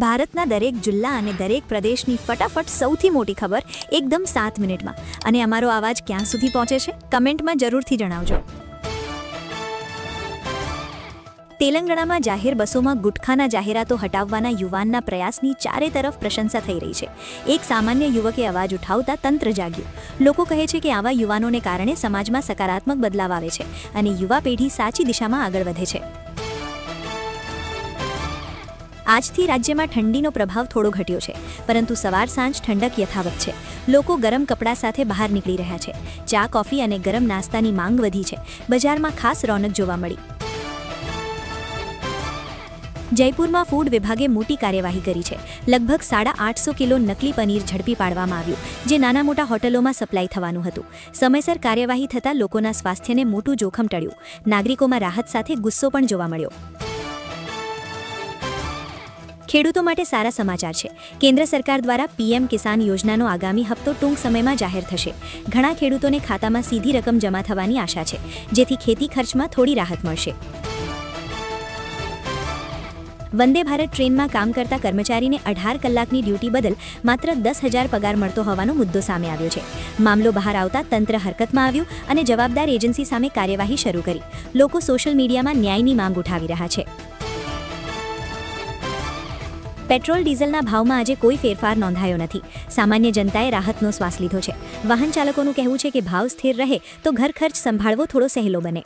ભારતના દરેક જિલ્લા અને દરેક પ્રદેશની ફટાફટ સૌથી મોટી ખબર એકદમ સાત મિનિટમાં. અને અમારો અવાજ ક્યાં સુધી પહોંચે છે? કમેન્ટમાં જરૂરથી જણાવજો. તેલંગાણામાં જાહેર બસોમાં ગુટખાના જાહેરાતો હટાવવાના યુવાનના પ્રયાસની ચારે તરફ પ્રશંસા થઈ રહી છે. એક સામાન્ય યુવકે અવાજ ઉઠાવતા તંત્ર જાગ્યું. લોકો કહે છે કે આવા યુવાનોને કારણે સમાજમાં સકારાત્મક બદલાવ આવે છે અને યુવા પેઢી સાચી દિશામાં આગળ વધે છે. આજથી રાજ્યમાં ઠંડીનો પ્રભાવ થોડો ઘટ્યો છે, પરંતુ સવાર સાંજ ઠંડક યથાવત છે. લોકો ગરમ કપડાં સાથે બહાર નીકળી રહ્યા છે. ચા, કોફી અને ગરમ નાસ્તાની માંગ વધી છે. બજારમાં ખાસ રોનક જોવા મળી. જયપુરમાં ફૂડ વિભાગે મોટી કાર્યવાહી કરી છે. લગભગ સાડા આઠસો કિલો નકલી પનીર ઝડપી પાડવામાં આવ્યું, જે નાના મોટા હોટલોમાં સપ્લાય થવાનું હતું. સમયસર કાર્યવાહી થતાં લોકોના સ્વાસ્થ્યને મોટું જોખમ ટળ્યું. નાગરિકોમાં રાહત સાથે ગુસ્સો પણ જોવા મળ્યો. ખેડૂતો માટે સારા સમાચાર છે. કેન્દ્ર સરકાર દ્વારા પીએમ કિસાન યોજનાનો આગામી હપ્તો ટૂંક સમયમાં જાહેર થશે. ઘણા ખેડૂતોને ખાતામાં સીધી રકમ જમા થવાની આશા છે. જેથી ખેતી ખર્ચમાં થોડી રાહત મળશે. વંદે ભારત ટ્રેનમાં કામ કરતા કર્મચારીને અઢાર કલાકની ડ્યુટી બદલ માત્ર દસ હજાર પગાર મળતો હોવાનો મુદ્દો સામે આવ્યો છે. મામલો બહાર આવતા તંત્ર હરકતમાં આવ્યું અને જવાબદાર એજન્સી સામે કાર્યવાહી શરૂ કરી. લોકો સોશિયલ મીડિયામાં ન્યાયની માંગ ઉઠાવી રહ્યા છે. પેટ્રોલ ડીઝલના ભાવમાં આજે કોઈ ફેરફાર નોંધાયો નથી. સામાન્ય જનતાએ રાહતનો શ્વાસ લીધો છે. વાહન ચાલકોનું કહેવું છે કે ભાવ સ્થિર રહે તો ઘર ખર્ચ સંભાળવો થોડો સહેલો બને.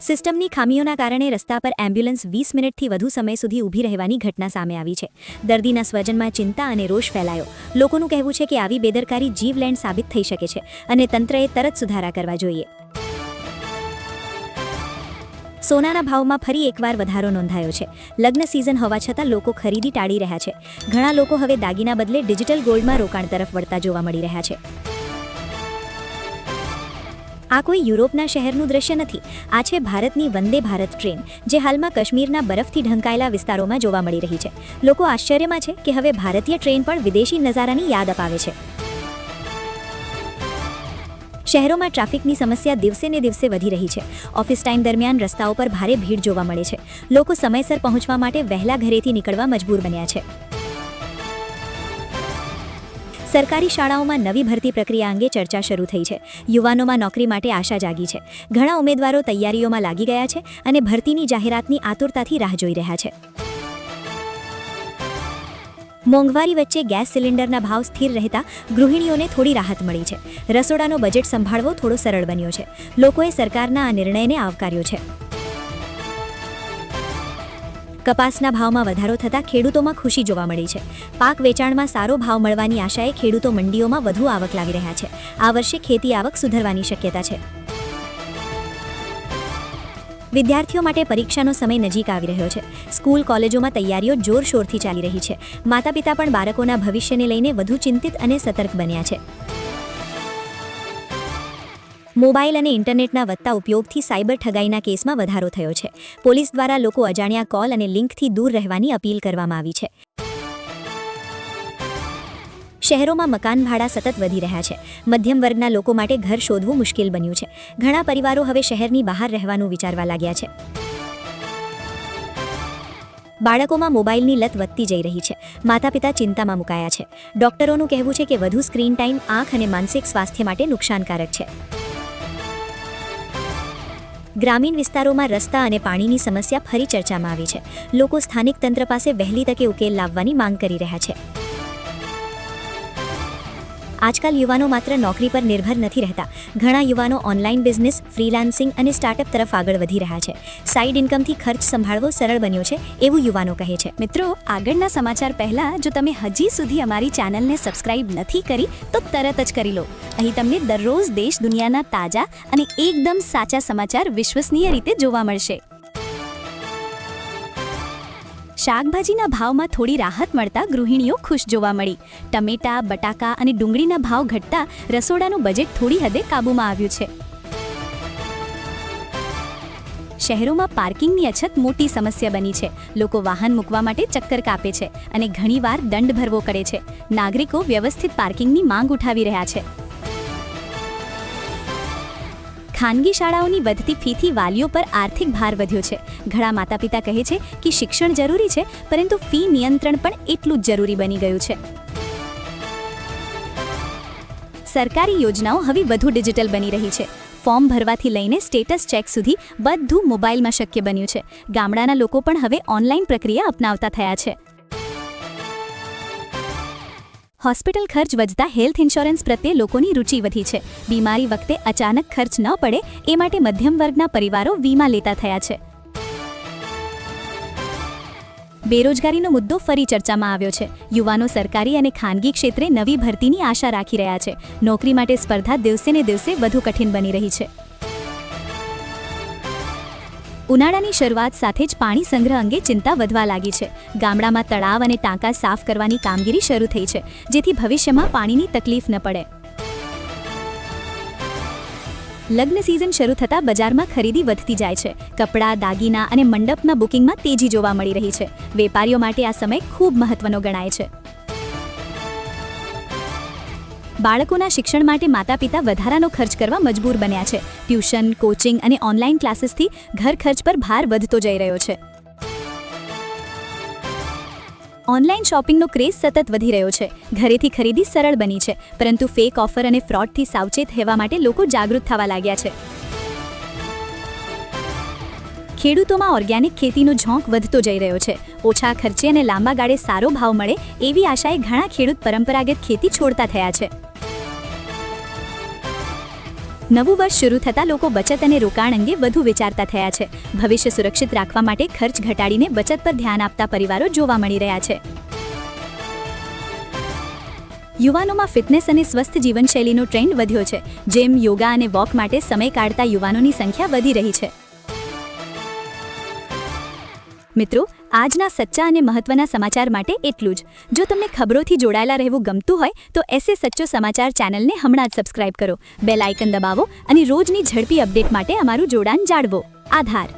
સિસ્ટમની ખામીઓના કારણે રસ્તા પર એમ્બ્યુલન્સ વીસ મિનિટથી વધુ સમય સુધી ઊભી રહેવાની ઘટના સામે આવી છે. દર્દીના સ્વજનમાં ચિંતા અને રોષ ફેલાયો. લોકોનું કહેવું છે કે આવી બેદરકારી જીવલેન્ડ સાબિત થઈ શકે છે અને તંત્રએ તરત સુધારા કરવા જોઈએ. સોનાના ભાવમાં ફરી એકવાર વધારો નોંધાયો છે. લગ્ન સિઝન હોવા છતાં લોકો ખરીદી ટાળી રહ્યા છે. ઘણા લોકો હવે દાગીના બદલે ડિજિટલ ગોલ્ડમાં રોકાણ તરફ વળતા જોવા મળી રહ્યા છે. આ કોઈ યુરોપના શહેરનું દ્રશ્ય નથી. આ છે ભારતની વંદે ભારત ટ્રેન, જે હાલમાં કાશ્મીરના બરફથી ઢંકાયેલા વિસ્તારોમાં જોવા મળી રહી છે. લોકો આશ્ચર્યમાં છે કે હવે ભારતીય ટ્રેન પણ વિદેશી નજારાની યાદ અપાવે છે. શહેરોમાં ટ્રાફિકની સમસ્યા દિવસે ને દિવસે વધી રહી છે. ઓફિસ ટાઈમ દરમિયાન રસ્તાઓ પર ભારે ભીડ જોવા મળે છે. લોકો સમયસર પહોંચવા માટે વહેલા ઘરેથી નીકળવા મજબૂર બન્યા છે. સરકારી શાળાઓમાં નવી ભરતી પ્રક્રિયા અંગે ચર્ચા શરૂ થઈ છે. યુવાનોમાં નોકરી માટે આશા જાગી છે. ઘણા ઉમેદવારો તૈયારીઓમાં લાગી ગયા છે અને ભરતીની જાહેરાતની આતુરતાથી રાહ જોઈ રહ્યા છે. મોંઘવારી વચ્ચે ગેસ સિલિન્ડરના ભાવ સ્થિર રહેતા ગૃહિણીઓને થોડી રાહત મળી છે. રસોડાનો બજેટ સંભાળવો થોડો સરળ બન્યો છે. લોકોએ સરકારના આ નિર્ણયને આવકાર્યો છે. કપાસના ભાવમાં વધારો થતાં ખેડૂતોમાં ખુશી જોવા મળી છે. પાક વેચાણમાં સારો ભાવ મળવાની આશાએ ખેડૂતો મંડીઓમાં વધુ આવક લાવી રહ્યા છે. આ વર્ષે ખેતી આવક સુધરવાની શક્યતા છે. વિદ્યાર્થીઓ માટે પરીક્ષાનો સમય નજીક આવી રહ્યો છે. સ્કૂલ, કોલેજોમાં તૈયારીઓ જોરશોરથી ચાલી રહી છે. માતા પિતા પણ બાળકોના ભવિષ્યને લઈને વધુ ચિંતિત અને સતર્ક બન્યા છે. મોબાઈલ અને ઇન્ટરનેટના વધતા ઉપયોગથી સાયબર ઠગાઈના કેસમાં વધારો થયો છે. પોલીસ દ્વારા લોકો અજાણ્યા કોલ અને લિંકથી દૂર રહેવાની અપીલ કરવામાં આવી છે. શહેરોમાં મકાન ભાડા સતત વધી રહ્યા છે. મધ્યમ વર્ગના લોકો માટે ઘર શોધવું મુશ્કેલ બન્યું છે. ઘણા પરિવારો હવે શહેરની બહાર રહેવાનું વિચારવા લાગ્યા છે. બાળકોમાં મોબાઈલની લત વધતી જઈ રહી છે. માતા પિતા ચિંતામાં મુકાયા છે. ડોક્ટરોનું કહેવું છે કે વધુ સ્ક્રીન ટાઈમ આંખ અને માનસિક સ્વાસ્થ્ય માટે નુકસાનકારક છે. ગ્રામીણ વિસ્તારોમાં રસ્તા અને પાણીની સમસ્યા ફરી ચર્ચામાં આવી છે. લોકો સ્થાનિક તંત્ર પાસે વહેલી તકે ઉકેલ લાવવાની માંગ કરી રહ્યા છે. આજકાલ યુવાનો માત્ર નોકરી પર નિર્ભર નથી રહેતા. ઘણા યુવાનો ઓનલાઈન બિઝનેસ, ફ્રીલાન્સિંગ અને સ્ટાર્ટઅપ તરફ આગળ વધી રહ્યા છે. સાઇડ ઇન્કમથી ખર્ચ સંભાળવો સરળ બન્યો છે, એવું યુવાનો કહે છે. મિત્રો, આગળના સમાચાર પહેલા, જો તમે હજી સુધી અમારી ચેનલને સબસ્ક્રાઇબ નથી કરી, તો તરત જ કરી લો. અહીં તમને દરરોજ દેશ દુનિયાના તાજા અને એકદમ સાચા સમાચાર વિશ્વસનીય રીતે જોવા મળશે. શાકભાજીના ભાવમાં થોડી રાહત મળતા ગૃહિણીઓ ખુશ જોવા મળી. ટમેટા, બટાકા અને ડુંગળીના ભાવ ઘટતા રસોડાનું બજેટ થોડી હદે કાબૂમાં આવ્યું છે. શહેરોમાં પાર્કિંગની અછત મોટી સમસ્યા બની છે. લોકો વાહન મૂકવા માટે ચક્કર કાપે છે અને ઘણીવાર દંડ ભરવો પડે છે. નાગરિકો વ્યવસ્થિત પાર્કિંગની માંગ ઉઠાવી રહ્યા છે. ખાનગી શાળાઓની વધતી ફીથી વાલીઓ પર આર્થિક ભાર વધ્યો છે. ઘણા માતા પિતા કહે છે કે શિક્ષણ જરૂરી છે, પરંતુ ફી નિયંત્રણ પણ એટલું જ જરૂરી બની ગયું છે. સરકારી યોજનાઓ હવે વધુ ડિજિટલ બની રહી છે. ફોર્મ ભરવાથી લઈને સ્ટેટસ ચેક સુધી બધું મોબાઈલમાં શક્ય બન્યું છે. ગામડાના લોકો પણ હવે ઓનલાઈન પ્રક્રિયા અપનાવતા થયા છે. હોસ્પિટલ ખર્ચ વધતા હેલ્થ ઇન્સ્યોરન્સ પ્રત્યે લોકોની રુચિ વધી છે. બીમારી વખતે અચાનક ખર્ચ ન પડે એ માટે મધ્યમ વર્ગના પરિવારો વીમા લેતા થયા છે. બેરોજગારીનો મુદ્દો ફરી ચર્ચામાં આવ્યો છે. યુવાનો સરકારી અને ખાનગી ક્ષેત્રે નવી ભરતીની આશા રાખી રહ્યા છે. નોકરી માટે સ્પર્ધા દિવસે ને દિવસે વધુ કઠિન બની રહી છે. ઉનાળાની શરૂઆત સાથે જ પાણી સંગ્રહ અંગે ચિંતા વધવા લાગી છે. ગામડામાં તળાવ અને ટાંકા સાફ કરવાની કામગીરી શરૂ થઈ છે, જેથી ભવિષ્યમાં પાણીની તકલીફ ન પડે. લગ્ન સિઝન શરૂ થતાં બજારમાં ખરીદી વધતી જાય છે. કપડાં, દાગીના અને મંડપના બુકિંગમાં તેજી જોવા મળી રહી છે. વેપારીઓ માટે આ સમય ખૂબ મહત્વનો ગણાય છે. બાળકોના શિક્ષણ માટે માતા પિતા વધારાનો ખર્ચ કરવા મજબૂર બન્યા છે. ટ્યુશન, કોચિંગ અને ઓનલાઈન ક્લાસીસથી ઘર ખર્ચ પર ભાર વધતો જઈ રહ્યો છે. ઓનલાઈન શોપિંગનો ક્રેઝ સતત વધી રહ્યો છે. ઘરેથી ખરીદી સરળ બની છે, પરંતુ ફેક ઓફર અને ફ્રોડથી સાવચેત રહેવા માટે લોકો જાગૃત થવા લાગ્યા છે. ખેડૂતોમાં ઓર્ગેનિક ખેતીનો ઝોંક વધતો જઈ રહ્યો છે. ઓછા ખર્ચે અને લાંબા ગાળે સારો ભાવ મળે એવી આશાએ ઘણા ખેડૂત પરંપરાગત ખેતી છોડતા થયા છે. નવું વર્ષ શરૂ થતાં લોકો બચત અને રોકાણ અંગે વધુ વિચારતા થયા છે. ભવિષ્ય સુરક્ષિત રાખવા માટે ખર્ચ ઘટાડીને બચત પર ધ્યાન આપતા પરિવારો જોવા મળી રહ્યા છે. યુવાનોમાં ફિટનેસ અને સ્વસ્થ જીવનશૈલીનો ટ્રેન્ડ વધ્યો છે. જેમ યોગા અને વોક માટે સમય કાઢતા યુવાનોની સંખ્યા વધી રહી છે. મિત્રો આજના સચ્ચા અને મહત્વના સમાચાર માટે એટલું જ. જો તમને ખબરોથી જોડાયેલા રહેવું ગમતું હોય, તો એસે સચ્ચો સમાચાર ચેનલને હમણાં જ સબસ્ક્રાઇબ કરો. બેલ આઇકન દબાવો અને રોજની ઝડપી અપડેટ માટે અમારું જોડાણ જાળવો. આધાર